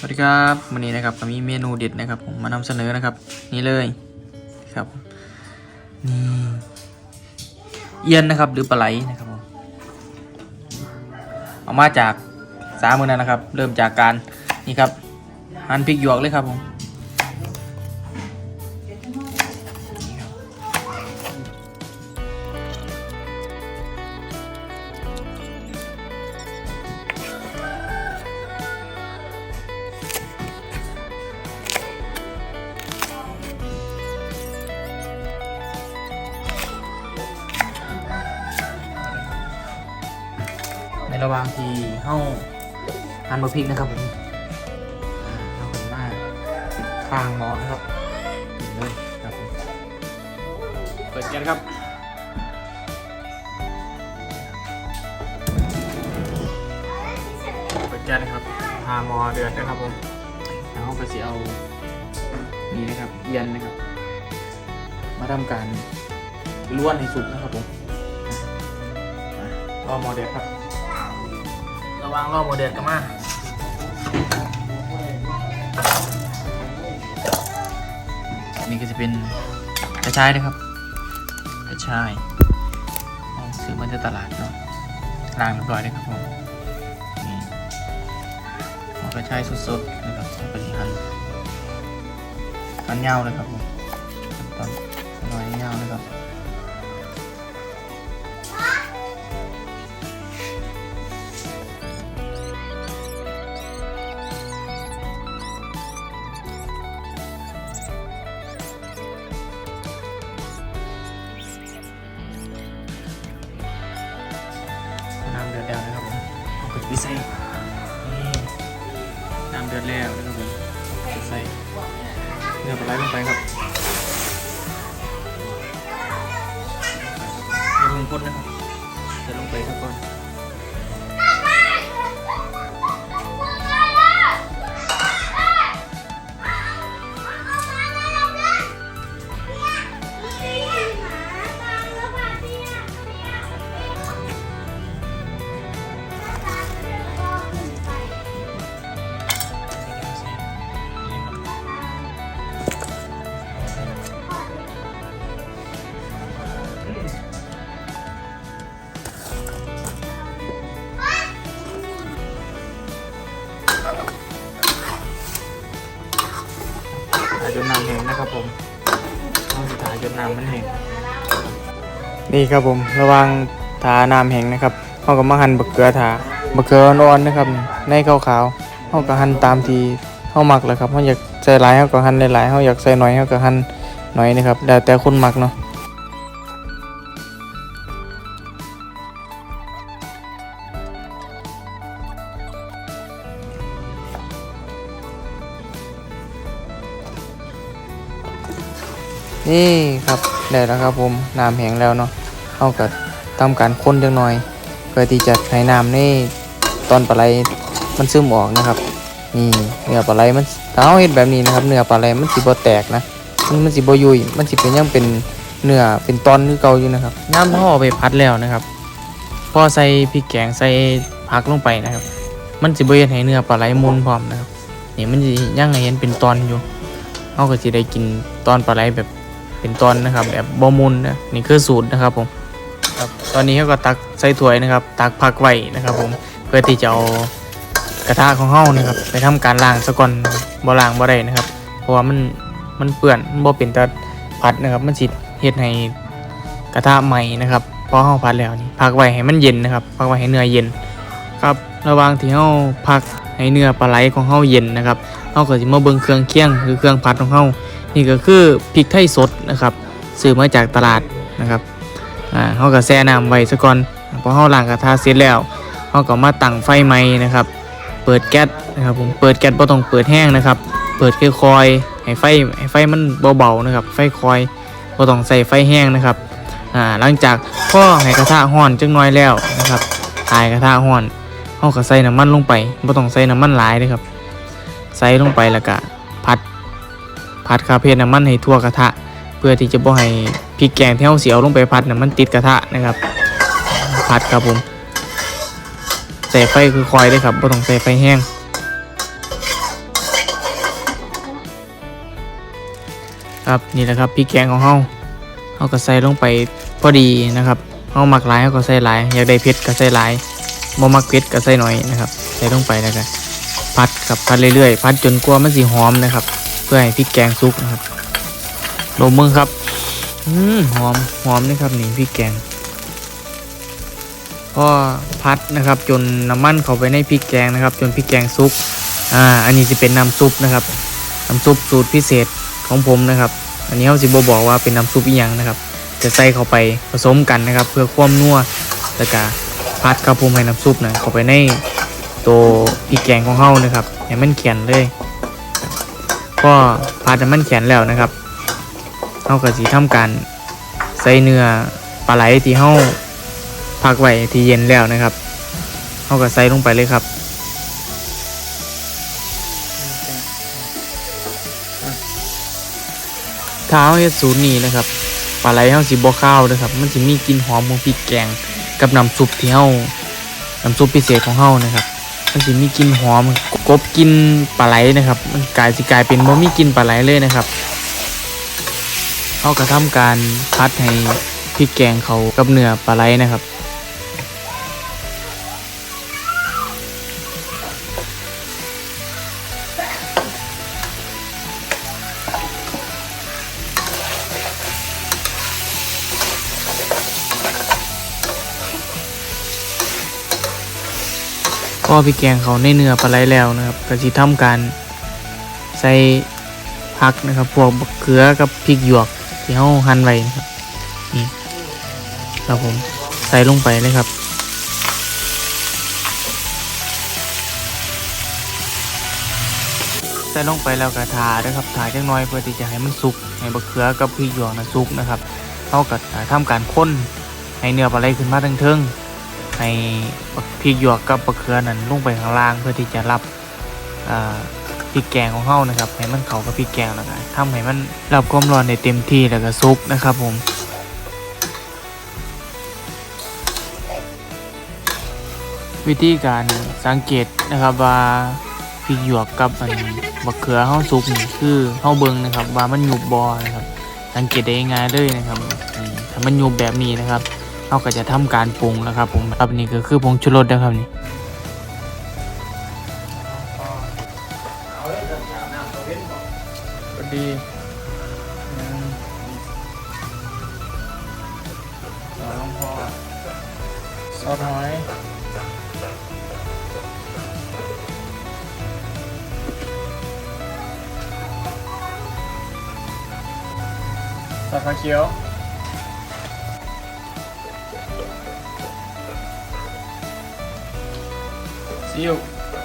สวัสดีครับวันนี้นะครับมีเมนูเด็ดนะครับ ผมมานำเสนอนะครับ นี่เลยครับนี่เอียนนะครับ หรือปลาไหลนะครับผมเอามาจากสามมือนั้นนะครับ เริ่มจากการนี่ครับหั่นพริกหยวกเลยครับผม ในระหว่างที่เฮาหั่นบะพริกนะครับผมเอาเป็นหน้าข้างหมอนะครับเลยครับผมเปิดแก๊สครับเปิดแก๊สนะครับพาหมอเดือดนะครับผมแล้วก็จะเอานี่นะครับเย็นนะครับ มาทำการล้วนให้สุกนะครับผมอะรอหมอเดือดครับ ระวังรอหมเดือดกันมาอันนี้ก็จะเป็นกระชายนะครับ กระชายซื้อมาจากตลาดเนาะล้างเรียบร้อยเลยครับผมนี่กระชายสดๆนะครับเอาไปหั่นหั่นยาวเลยครับผมตอน น้ำเดือดแล้วนะครับผมใส่เนื้อปลาไหลลงไปครับอย่าลงก้นนะครับจะลงไปครับก่อน ครับผมต้องสุดท้ายจนน้ำมันแห้งนี่ครับผมระวังทาน้ำแห้งนะครับเขาก็มาหั่นบักเกลือทาบักเกลืออ่อนๆนะครับในขาวๆเขาก็หั่นตามที่เขาหมักแหลยครับเขาอยากใส่หลายเขาก็หั่นหลายๆเขาอยากใส่น้อยเขาก็หั่นน้อยนะครับแต่แต่คนหมักเนาะ นี่ครับได้แล้วครับผมน้ำแห้งแล้วเนาะเอาก็ทำการค้นจังหน่อย เพื่อที่จะให้น้ำนี่ตอนปลาไหลมันซึมออกนะครับนี่เนื้อปลาไหลมันถ้าเราเห็นแบบนี้นะครับเนื้อปลาไหลมันสิบแตกนะมันมันสิบยุยมันสิเป็นยังเป็นเนื้อเป็นตอนคือเก่าอยู่นะครับน้ำห่อไปพัดแล้วนะครับพอใส่พริกแกงใส่ผักลงไปนะครับ มันสิบเฮ็ดให้เนื้อปลาไหลมุนพร้อมนะครับนี่มันสิยังให้เห็นเป็นตอนอยู่เราก็สิได้กินตอนปลาไหลแบบ เป็นตอนนะครับแบบบอมุนนะนี่คือสูตรนะครับผมครับตอนนี้เขาก็ตักใส่ถ้วยนะครับ ตักผักไว้นะครับ ผมเพื่อที่จะเอากระทะของเฮานะครับ ไปทำการล้างซะก่อนบ่ล้างบ่ได้นะครับ เพราะว่ามันมันเปื้อนมันบ่เป็นตะผัดนะครับ มันสิเฮ็ดให้กระทะใหม่นะครับพอเฮาผัดแล้วนี่พักไว้ให้มันเย็นนะครับพักไว้ให้เนื้อเย็นครับระหว่างที่เฮาพักให้เนื้อปลาไหลของเฮาเย็นนะครับเฮาก็สิมาเบิ่งเครื่องเคียงคือเครื่องผัดของเฮา นี่ก็คือพริกไทยสดนะครับซื้อมาจากตลาดนะครับอ่าเขาก็แช่น้ำไว้ซะก่อนพอเขาล้างกระทะเสร็จแล้วเขาก็มาตั้งไฟใหม่นะครับ เปิดแก๊สนะครับผมเปิดแก๊สบ่ต้องเปิดแห้งนะครับ เปิดค่อยๆให้ไฟให้ไฟมันเบาๆนะครับ ไฟคอยบ่ต้องใส่ไฟแห้งนะครับอ่าหลังจากพ่อให้กระทะร้อนจังน้อยแล้วนะครับถ่ายกระทะร้อนเขาก็ใส่น้ำมันลงไปบ่ต้องใส่น้ำมันหลายเลยครับ ใส่ลงไปแล้วก็ผัด ผัดคาเพน้ำมันให้ทั่วกระทะ เพื่อที่จะบ่ให้พริกแกงที่เราเสียวลงไปผัดน้ำมันติดกระทะนะครับ ผัดครับผมใส่ไฟคือคอยได้ครับไม่ต้องใส่ไฟแห้ง ครับนี่แหละครับพริกแกงของเฮาเฮาก็ใส่ลงไปพอดีนะครับเฮาหมักหลายเฮาก็ใส่หลายอยากได้เผ็ดก็ใส่หลายบ่มักเผ็ดก็ใส่น้อยนะครับ ใส่ลงไปแล้วก็ผัดครับผัดเรื่อยๆผัดจนกว่ามันสีหอมนะครับ พื่อให้พริกแกงสุกนะครับลงมือครับอืมหอมหอมนี่ครับนี่พริกแกงพอพัดนะครับ จนน้ำมันเข้าไปในพริกแกงนะครับ จนพริกแกงสุกอ่าอันนี้จะเป็นน้ำซุปนะครับน้ำซุปสูตรพิเศษของผมนะครับ อันนี้เขาสิบบอกว่าเป็นน้ำซุปอีหยังนะครับ จะใส่เข้าไปผสมกันนะครับ เพื่อความนัวแล้วก็พัดครับผมให้น้ำซุปนะเข้าไปในตัวพริกแกงของเฮานะครับให้มันเขียนเลย ก็พัดมันเขียนแล้วนะครับเฮาก็สิทำการใส่เนื้อปลาไหลที่เฮาพักไว้ที่เย็นแล้วนะครับเฮาก็ใส่ลงไปเลยครับถ้าเฮ็ดสูตรนี้นะครับปลาไหลเฮาสิบ่ข้าวเด้อครับ มันสิมีกลิ่นหอมของพริกแกงกับน้ำซุปที่เฮาน้ำซุปพิเศษของเฮานะครับ มันสิมีกลิ่นหอมกบกินปลาไหลนะครับ มันกลายสิกลายเป็นบ่มีกลิ่นปลาไหลเลยนะครับเขากระทำการพัดให้พริกแกงเขากับเนื้อปลาไหลนะครับ ก็พริกแกงเขาในเนื้อปลาไหลแล้วนะครับก็สิทำการใส่ผักนะครับพวกบักเขือกับพริกหยวกที่เฮาหั่นไว้นะครับนี่ครับผมใส่ลงไปเลยครับใส่ลงไปแล้วก็ทาด้วยครับทาจังน้อยเพื่อที่จะให้มันสุกให้บักเขือกับพริกหยวกนะสุกนะครับเท่ากับทำการค้นให้เนื้อปลาไหลขึ้นมาทั้งเทิงๆ ให้พริกหยวกกับบักเขือนั้นลงไปข้างล่างเพื่อที่จะรับพริกแกงของเฮานะครับให้มันเข้ากับพริกแกงแล้วก็ทำให้มันรับความร้อนได้เต็มที่แล้วก็สุกนะครับผมวิธีการสังเกตนะครับว่าพริกหยวกกับมันบักเขือเฮาสุกนี่คือเฮาเบิ่งนะครับว่ามันหยุบบอนะครับ สังเกตได้ง่ายเลยนะครับถ้ามันหยุบแบบนี้นะครับ เราก็จะทำการปรุงแล้วครับผมครับนี่ก็คือผงชูรสนะครับนี่ดีสองพอซอสหอยซอสฟ้าเขียว อิ๊ว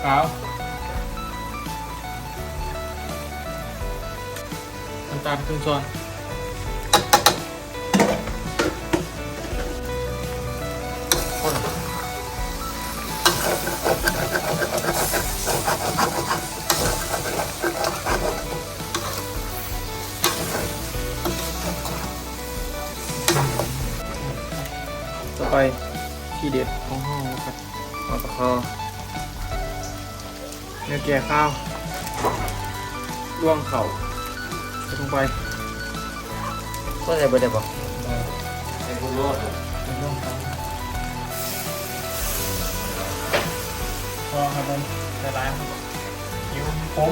ขาวน้ำตาลครึ่งช้อนคนต่อไปที่เด็ดของห้องนะครับปลาตะคอ เนื้อแก่ข้าวล่วงเข่าใส่ลงไปก็ใส่ไปได้ปะใส่บุโรดเป็นล่วงเข่าพอครับผมใส่ลายครับหิวผม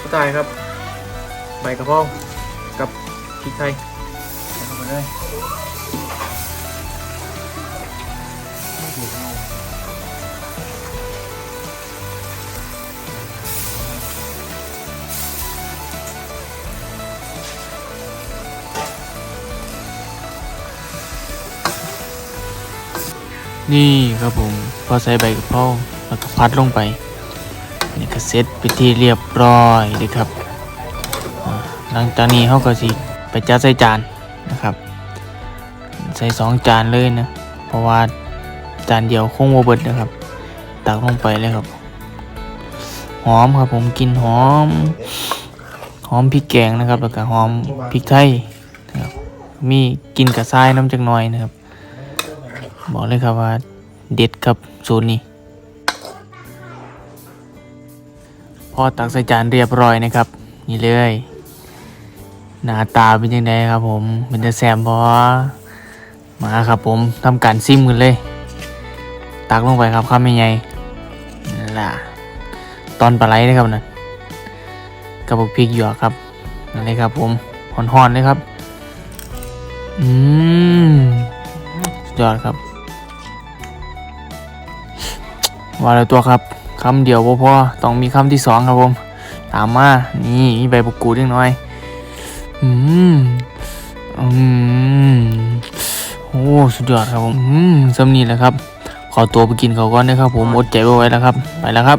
ก็ตายครับใบกระเพรากับพริกไทย เข้าไปเลยนี่ครับผม พอใส่ใบกะเพราแล้วก็พัดลงไปนี่ก็เสร็จไปที่เรียบร้อยเลยครับ หลังจากนี้เขาก็สิไปจัดใส่จาน นะครับ ใส่สองจานเลยนะ เพราะว่าจานเดียวคงโมเบิดนะครับ ตักลงไปเลยครับ หอมครับผมกินหอม หอมพริกแกงนะครับ แล้วก็หอมพริกไทยนะครับมีกินกระซายน้ำจักหน่อยนะครับ บอกเลยครับว่าเด็ดครับสูตรนี้พอตักใส่จานเรียบร้อยนะครับ นี่เลย หน้าตาเป็นยังไงครับผมเป็นจะแซมพอมาครับผมทำการซิมกันเลย ตักลงไปครับข้ามไม่ใหญ่นั่นล่ะตอนปลาไหลนะครับนะกระบอกพริกหยวกครับนั่นเลยครับผมหอนๆเลยครับ อืมสุดยอดครับว่าแล้วตัวครับคำเดียวพอต้องมีคำที่สองครับผม ตามมา นี่มีใบบุกกูดนิดหน่อย อืม อืม โอ้ สุดยอดครับผม อืมสำนีแหละครับ ขอตัวไปกินเขาวก่อนนะครับผม อดใจไว้ไว้แล้วครับ ไปแล้วครับ